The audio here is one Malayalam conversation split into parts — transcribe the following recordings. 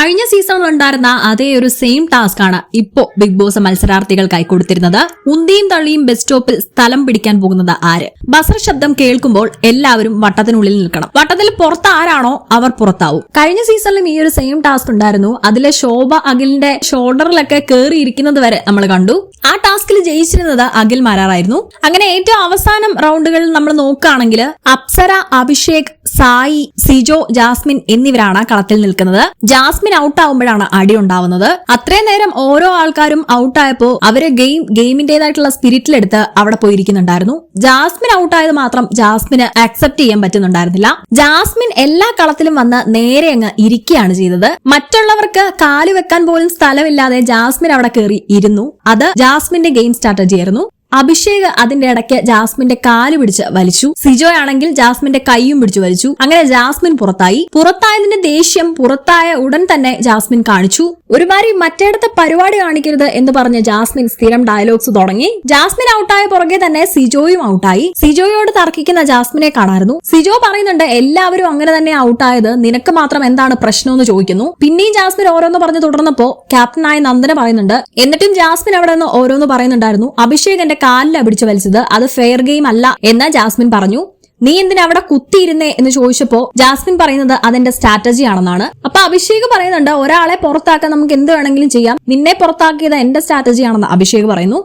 കഴിഞ്ഞ സീസണിൽ ഉണ്ടായിരുന്ന അതേ ഒരു സെയിം ടാസ്ക് ആണ് ഇപ്പോ ബിഗ് ബോസ് മത്സരാർത്ഥികൾക്കായി കൊടുത്തിരുന്നത്. ഉന്തിയും തള്ളിയും ബസ് സ്റ്റോപ്പിൽ സ്ഥലം പിടിക്കാൻ പോകുന്നത് ആര്? ബസർ ശബ്ദം കേൾക്കുമ്പോൾ എല്ലാവരും വട്ടത്തിനുള്ളിൽ നിൽക്കണം. വട്ടത്തിൽ പുറത്ത് ആരാണോ അവർ പുറത്താവും. കഴിഞ്ഞ സീസണിലും ഈ ഒരു സെയിം ടാസ്ക് ഉണ്ടായിരുന്നു. അതിലെ ശോഭ അഖിലിന്റെ ഷോൾഡറിലൊക്കെ കയറിയിരിക്കുന്നത് വരെ നമ്മൾ കണ്ടു. ആ ടാസ്കിൽ ജയിച്ചിരുന്നത് അഖിൽ മാരാറായിരുന്നു. അങ്ങനെ ഏറ്റവും അവസാനം റൗണ്ടുകളിൽ നമ്മൾ നോക്കുകയാണെങ്കിൽ അപ്സര അഭിഷേക് സായി സിജോ ജാസ്മിൻ എന്നിവരാണ് കളത്തിൽ നിൽക്കുന്നത്. ജാസ്മിൻ ഔട്ട് ആവുമ്പോഴാണ് അടി ഉണ്ടാവുന്നത്. അത്രയും നേരം ഓരോ ആൾക്കാരും ഔട്ട് ആയപ്പോ അവർ ഗെയിം ഗെയിമിന്റേതായിട്ടുള്ള സ്പിരിറ്റിലെടുത്ത് അവിടെ പോയിരിക്കുന്നുണ്ടായിരുന്നു. ജാസ്മിൻ ഔട്ട് ആയത് മാത്രം ജാസ്മിന് അക്സെപ്റ്റ് ചെയ്യാൻ പറ്റുന്നുണ്ടായിരുന്നില്ല. ജാസ്മിൻ എല്ലാ കളത്തിലും വന്ന് നേരെ അങ്ങ് ഇരിക്കുകയാണ് ചെയ്തത്. മറ്റുള്ളവർക്ക് കാൽ വെക്കാൻ പോലും സ്ഥലമില്ലാതെ ജാസ്മിൻ അവിടെ കയറി ഇരുന്നു. അത് ജാസ്മിന്റെ ഗെയിം സ്ട്രാറ്റജി ആയിരുന്നു അഭിഷേക് അതിന്റെ ഇടയ്ക്ക് ജാസ്മിന്റെ കാൽ പിടിച്ച് വലിച്ചു. സിജോ ആണെങ്കിൽ ജാസ്മിന്റെ കൈയും പിടിച്ചു വലിച്ചു. അങ്ങനെ ജാസ്മിൻ പുറത്തായി. പുറത്തായതിന്റെ ദേഷ്യം പുറത്തായ ഉടൻ തന്നെ ജാസ്മിൻ കാണിച്ചു. ഒരുമാതിരി മറ്റേടത്തെ പരിപാടി കാണിക്കരുത് എന്ന് പറഞ്ഞ് ജാസ്മിൻ സ്ഥിരം ഡയലോഗ്സ് തുടങ്ങി. ജാസ്മിൻ ഔട്ടായ പുറകെ തന്നെ സിജോയും ഔട്ടായി. സിജോയോട് തർക്കിക്കുന്ന ജാസ്മിനെ കാണായിരുന്നു. സിജോ പറയുന്നുണ്ട് എല്ലാവരും അങ്ങനെ തന്നെ ഔട്ടായത്. നിനക്ക് മാത്രം എന്താണ് പ്രശ്നം എന്ന് ചോദിക്കുന്നു. പിന്നെയും ജാസ്മിൻ ഓരോന്ന് പറഞ്ഞ് തുടർന്നപ്പോ ക്യാപ്റ്റനായ നന്ദന പറയുന്നുണ്ട്. എന്നിട്ടും ജാസ്മിൻ അവിടെ നിന്ന് ഓരോന്ന് പറയുന്നുണ്ടായിരുന്നു. അഭിഷേക് കാലില പിടിച്ചു വലിച്ചത്. അത് ഫെയർ ഗെയിം അല്ല എന്ന് ജാസ്മിൻ പറഞ്ഞു. നീ എന്തിനാ അവിടെ കുത്തിയിരുന്നേ എന്ന് ചോദിച്ചപ്പോ ജാസ്മിൻ പറയുന്നത് അതിന്റെ സ്ട്രാറ്റജി ആണെന്നാണ്. അപ്പൊ അഭിഷേക് പറയുന്നുണ്ട് ഒരാളെ പുറത്താക്കാൻ നമുക്ക് എന്ത് വേണമെങ്കിലും ചെയ്യാം. നിന്നെ പുറത്താക്കിയത് എന്റെ സ്ട്രാറ്റജി ആണെന്ന് അഭിഷേക് പറയുന്നു.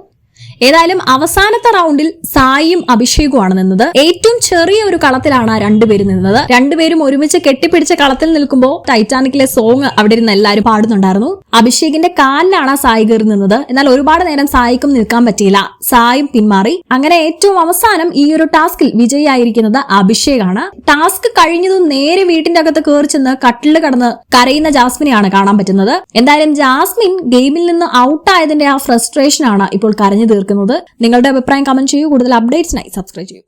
ഏതായാലും അവസാനത്തെ റൗണ്ടിൽ സായിയും അഭിഷേകുമാണ് നിന്നത്. ഏറ്റവും ചെറിയ ഒരു കളത്തിലാണ് ആ രണ്ടുപേരും നിന്നത്. രണ്ടുപേരും ഒരുമിച്ച് കെട്ടിപ്പിടിച്ച കളത്തിൽ നിൽക്കുമ്പോൾ ടൈറ്റാനിക്കിലെ സോങ് അവിടെ ഇരുന്ന് എല്ലാവരും പാടുന്നുണ്ടായിരുന്നു. അഭിഷേകിന്റെ കാലിലാണ് ആ സായി കയറി നിന്നത്. എന്നാൽ ഒരുപാട് നേരം സായിക്കും നിൽക്കാൻ പറ്റിയില്ല. സായും പിന്മാറി. അങ്ങനെ ഏറ്റവും അവസാനം ഈ ഒരു ടാസ്കിൽ വിജയിയായിരിക്കുന്നത് അഭിഷേകാണ്. ടാസ്ക് കഴിഞ്ഞതും നേരെ വീട്ടിന്റെ അകത്ത് കയറി ചെന്ന് കട്ടിൽ കടന്ന് കരയുന്ന ജാസ്മിനെയാണ് കാണാൻ പറ്റുന്നത്. എന്തായാലും ജാസ്മിൻ ഗെയിമിൽ നിന്ന് ഔട്ടായതിന്റെ ആ ഫ്രസ്ട്രേഷൻ ആണ് ഇപ്പോൾ കരഞ്ഞു തീർക്കുന്നത് നിങ്ങളുടെ അഭിപ്രായം കമന്റ് ചെയ്യൂ. കൂടുതൽ അപ്ഡേറ്റ്സിനായി സബ്സ്ക്രൈബ് ചെയ്യൂ.